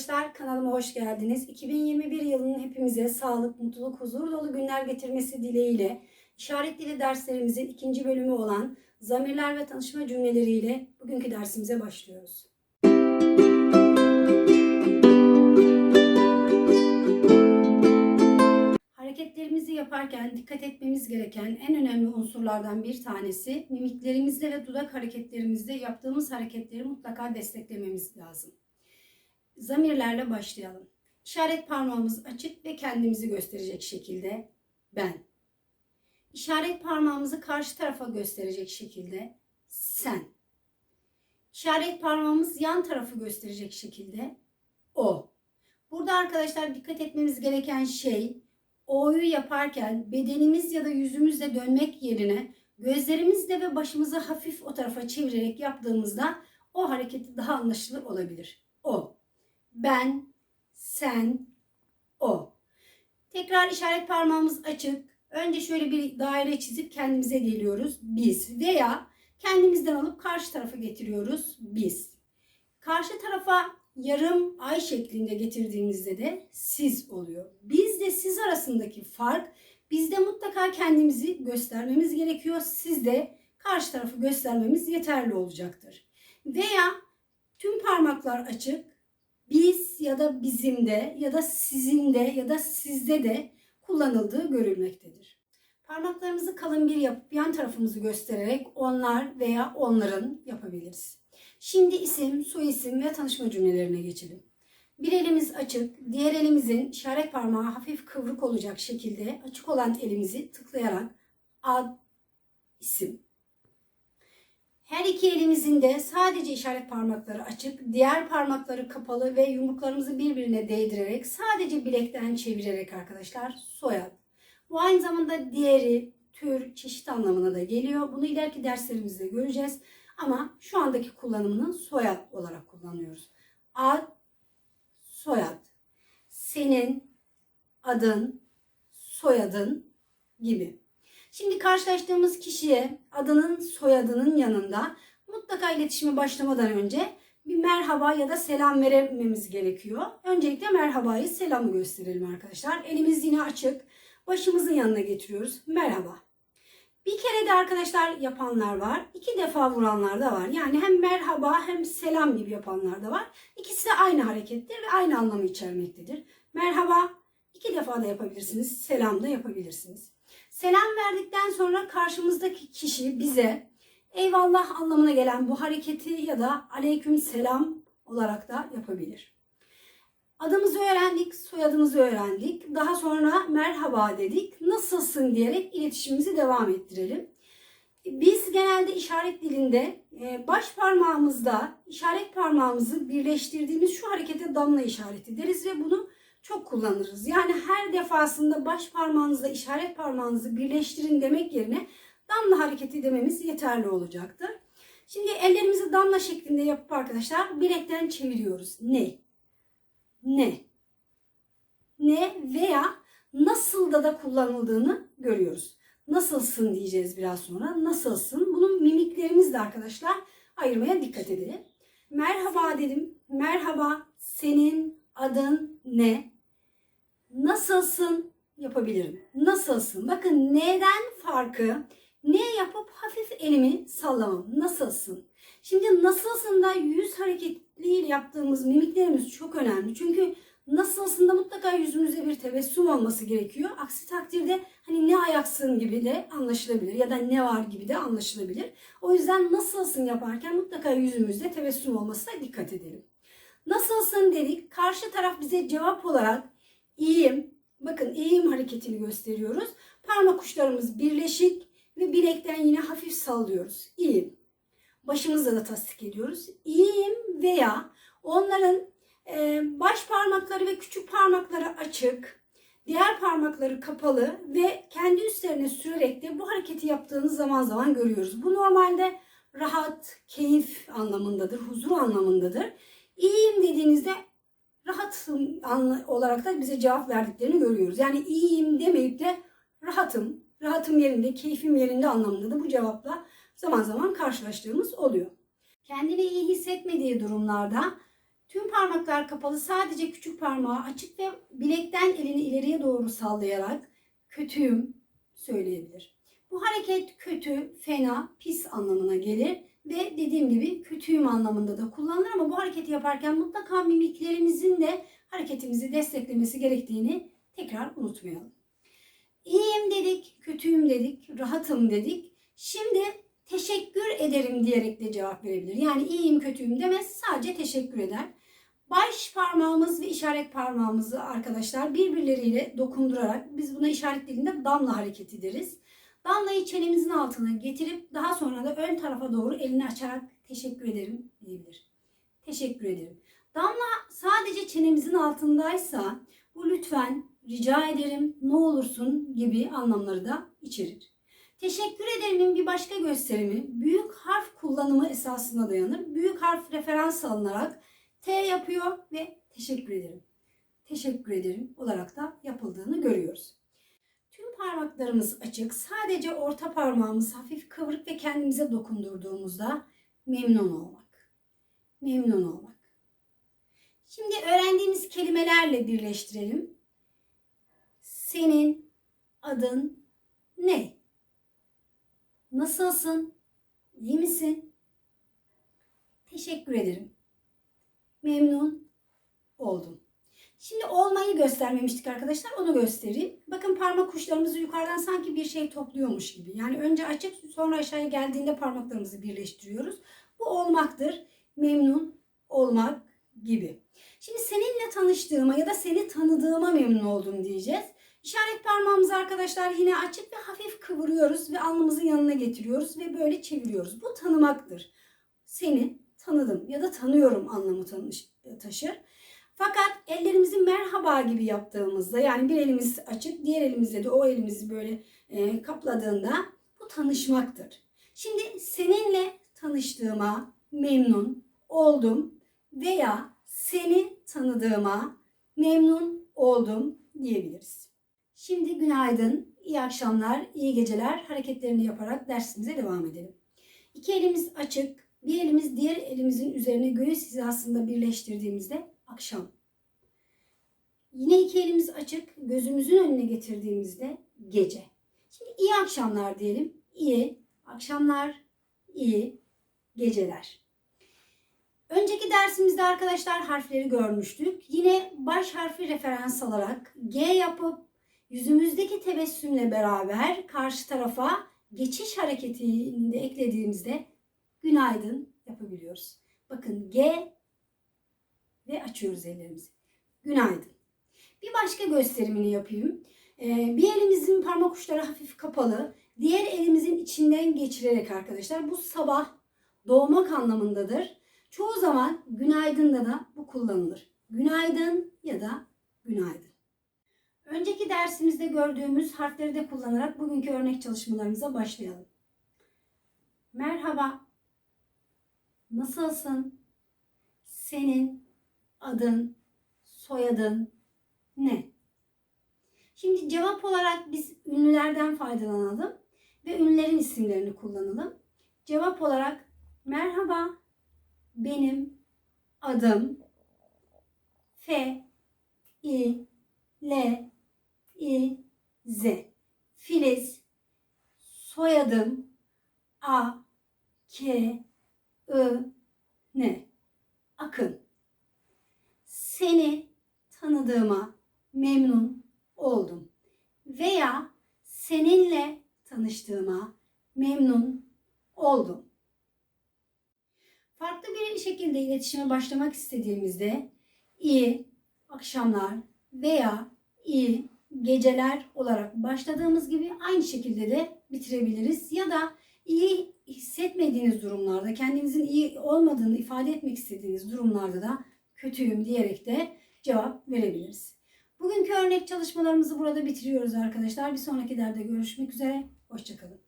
arkadaşlar, kanalıma hoş geldiniz. 2021 yılının hepimize sağlık, mutluluk, huzur dolu günler getirmesi dileğiyle işaret dili derslerimizin ikinci bölümü olan zamirler ve tanışma cümleleriyle bugünkü dersimize başlıyoruz. Hareketlerimizi yaparken dikkat etmemiz gereken en önemli unsurlardan bir tanesi mimiklerimizde ve dudak hareketlerimizde yaptığımız hareketleri mutlaka desteklememiz lazım. Zamirlerle başlayalım. İşaret parmağımız açık ve kendimizi gösterecek şekilde ben. İşaret parmağımızı karşı tarafa gösterecek şekilde sen. İşaret parmağımız yan tarafı gösterecek şekilde o. Burada arkadaşlar dikkat etmemiz gereken şey O'yu yaparken bedenimiz ya da yüzümüzle dönmek yerine gözlerimizle ve başımızı hafif o tarafa çevirerek yaptığımızda o hareketi daha anlaşılır olabilir. O. Ben, sen, o. Tekrar işaret parmağımız açık. Önce şöyle bir daire çizip kendimize geliyoruz. Biz veya kendimizden alıp karşı tarafa getiriyoruz. Biz. Karşı tarafa yarım ay şeklinde getirdiğimizde de siz oluyor. Bizde siz arasındaki fark bizde mutlaka kendimizi göstermemiz gerekiyor. Sizde karşı tarafı göstermemiz yeterli olacaktır. Veya tüm parmaklar açık. Biz ya da bizimde ya da sizinde ya da sizde de kullanıldığı görülmektedir. Parmaklarımızı kalın bir yapıp yan tarafımızı göstererek onlar veya onların yapabiliriz. Şimdi isim, soyisim ve tanışma cümlelerine geçelim. Bir elimiz açık, diğer elimizin işaret parmağı hafif kıvrık olacak şekilde açık olan elimizi tıklayarak ad, isim. Her iki elimizin de sadece işaret parmakları açık, diğer parmakları kapalı ve yumruklarımızı birbirine değdirerek sadece bilekten çevirerek arkadaşlar soyad. Bu aynı zamanda diğeri, tür, çeşit anlamına da geliyor. Bunu ileriki derslerimizde göreceğiz. Ama şu andaki kullanımını soyad olarak kullanıyoruz. Ad, soyad. Senin, adın, soyadın gibi. Şimdi karşılaştığımız kişiye adının, soyadının yanında mutlaka iletişime başlamadan önce bir merhaba ya da selam vermemiz gerekiyor. Öncelikle merhabayı, selamı gösterelim arkadaşlar. Elimiz yine açık. Başımızın yanına getiriyoruz. Merhaba. Bir kere de arkadaşlar yapanlar var. iki defa vuranlar da var. Yani hem merhaba hem selam gibi yapanlar da var. İkisi de aynı harekettir ve aynı anlamı içermektedir. Merhaba iki defa da yapabilirsiniz. Selam da yapabilirsiniz. Selam verdikten sonra karşımızdaki kişi bize eyvallah anlamına gelen bu hareketi ya da aleyküm selam olarak da yapabilir. Adımızı öğrendik, soyadımızı öğrendik. Daha sonra merhaba dedik. Nasılsın diyerek iletişimimizi devam ettirelim. Biz genelde işaret dilinde e, baş parmağımızda işaret parmağımızı birleştirdiğimiz şu harekete damla işareti deriz ve bunu çok kullanırız. Yani her defasında baş parmağınızla işaret parmağınızı birleştirin demek yerine damla hareketi dememiz yeterli olacaktır. Şimdi ellerimizi damla şeklinde yapıp arkadaşlar bilekten çeviriyoruz. Ne? ne, ne veya nasıl da da kullanıldığını görüyoruz. Nasılsın diyeceğiz biraz sonra. Nasılsın? Bunun mimiklerimizle arkadaşlar ayırmaya dikkat edelim. Merhaba dedim. Merhaba. Senin adın ne? Nasılsın? Yapabilirim. Nasılsın? Bakın neden farkı ne yapıp hafif elimi sallamam. Nasılsın? Şimdi nasılsın da yüz hareketliyle yaptığımız mimiklerimiz çok önemli. Çünkü nasılsın da mutlaka yüzümüzde bir tebessüm olması gerekiyor. Aksi takdirde hani ne ayaksın gibi de anlaşılabilir ya da ne var gibi de anlaşılabilir. O yüzden nasılsın yaparken mutlaka yüzümüzde tebessüm olmasına dikkat edelim. Nasılsın dedik. Karşı taraf bize cevap olarak iyiyim. Bakın iyiyim hareketini gösteriyoruz. Parmak uçlarımız birleşik ve bilekten yine hafif sallıyoruz. İyiyim. Başımızla da tasdik ediyoruz. İyiyim veya onların e, baş parmakları ve küçük parmakları açık, diğer parmakları kapalı ve kendi üstlerine sürerek de bu hareketi yaptığınız zaman zaman görüyoruz. Bu normalde rahat, keyif anlamındadır, huzur anlamındadır. İyiyim dediğinizde rahatım olarak da bize cevap verdiklerini görüyoruz. Yani iyiyim demeyip de rahatım, rahatım yerinde, keyfim yerinde anlamında da bu cevapla zaman zaman karşılaştığımız oluyor. Kendini iyi hissetmediği durumlarda Tüm parmaklar kapalı sadece küçük parmağı açık ve bilekten elini ileriye doğru sallayarak kötüyüm söyleyebilir. Bu hareket kötü, fena, pis anlamına gelir ve dediğim gibi kötüyüm anlamında da kullanılır ama bu hareketi yaparken mutlaka mimiklerimizin de hareketimizi desteklemesi gerektiğini tekrar unutmayalım. İyiyim dedik, kötüyüm dedik, rahatım dedik. Şimdi teşekkür ederim diyerek de cevap verebilir. Yani iyiyim kötüyüm demez sadece teşekkür eder. Baş parmağımız ve işaret parmağımızı arkadaşlar birbirleriyle dokundurarak biz buna işaret dilinde damla hareketi deriz. Damlayı çenemizin altına getirip daha sonra da ön tarafa doğru elini açarak teşekkür ederim diyebilir. Teşekkür ederim. Damla sadece çenemizin altındaysa bu lütfen, rica ederim, ne olursun gibi anlamları da içerir. Teşekkür ederimin bir başka gösterimi büyük harf kullanımı esasına dayanır. Büyük harf referans alınarak T yapıyor ve teşekkür ederim. Teşekkür ederim olarak da yapıldığını görüyoruz. Tüm parmaklarımız açık. Sadece orta parmağımız hafif kıvrık ve kendimize dokundurduğumuzda memnun olmak. Memnun olmak. Şimdi öğrendiğimiz kelimelerle birleştirelim. Senin adın ne? Nasılsın? İyi misin? Teşekkür ederim. Memnun oldum. Şimdi olmayı göstermemiştik arkadaşlar. Onu göstereyim. Bakın parmak uçlarımızı yukarıdan sanki bir şey topluyormuş gibi. Yani önce açıp sonra aşağıya geldiğinde parmaklarımızı birleştiriyoruz. Bu olmaktır. Memnun olmak gibi. Şimdi seninle tanıştığıma ya da seni tanıdığıma memnun oldum diyeceğiz. İşaret parmağımızı arkadaşlar yine açık ve hafif kıvırıyoruz ve alnımızın yanına getiriyoruz ve böyle çeviriyoruz. Bu tanımaktır. Seni tanıdım ya da tanıyorum anlamı taşır. Fakat ellerimizi merhaba gibi yaptığımızda yani bir elimiz açık diğer elimizle de o elimizi böyle e, kapladığında bu tanışmaktır. Şimdi seninle tanıştığıma memnun oldum veya seni tanıdığıma memnun oldum diyebiliriz. Şimdi günaydın, iyi akşamlar, iyi geceler hareketlerini yaparak dersimize devam edelim. İki elimiz açık, bir elimiz diğer elimizin üzerine göğüs hizasında birleştirdiğimizde akşam. Yine iki elimiz açık, gözümüzün önüne getirdiğimizde gece. Şimdi iyi akşamlar diyelim. İyi akşamlar, iyi geceler. Önceki dersimizde arkadaşlar harfleri görmüştük. Yine baş harfi referans alarak G yapıp yüzümüzdeki tebessümle beraber karşı tarafa geçiş hareketini de eklediğimizde günaydın yapabiliyoruz. Bakın G ve açıyoruz ellerimizi. Günaydın. Bir başka gösterimini yapayım. Ee, bir elimizin parmak uçları hafif kapalı. Diğer elimizin içinden geçirerek arkadaşlar bu sabah doğmak anlamındadır. Çoğu zaman günaydın'da da bu kullanılır. Günaydın ya da günaydın. Önceki dersimizde gördüğümüz harfleri de kullanarak bugünkü örnek çalışmalarımıza başlayalım. Merhaba. Nasılsın? Senin adın, soyadın ne? Şimdi cevap olarak biz ünlülerden faydalanalım ve ünlülerin isimlerini kullanalım. Cevap olarak merhaba benim adım F I L I Z Filiz soyadım A K I N Akın seni tanıdığıma memnun oldum veya seninle tanıştığıma memnun oldum. Farklı bir şekilde iletişime başlamak istediğimizde iyi akşamlar veya iyi geceler olarak başladığımız gibi aynı şekilde de bitirebiliriz. Ya da iyi hissetmediğiniz durumlarda, kendinizin iyi olmadığını ifade etmek istediğiniz durumlarda da kötüyüm diyerek de cevap verebiliriz. Bugünkü örnek çalışmalarımızı burada bitiriyoruz arkadaşlar. Bir sonraki derde görüşmek üzere. Hoşçakalın.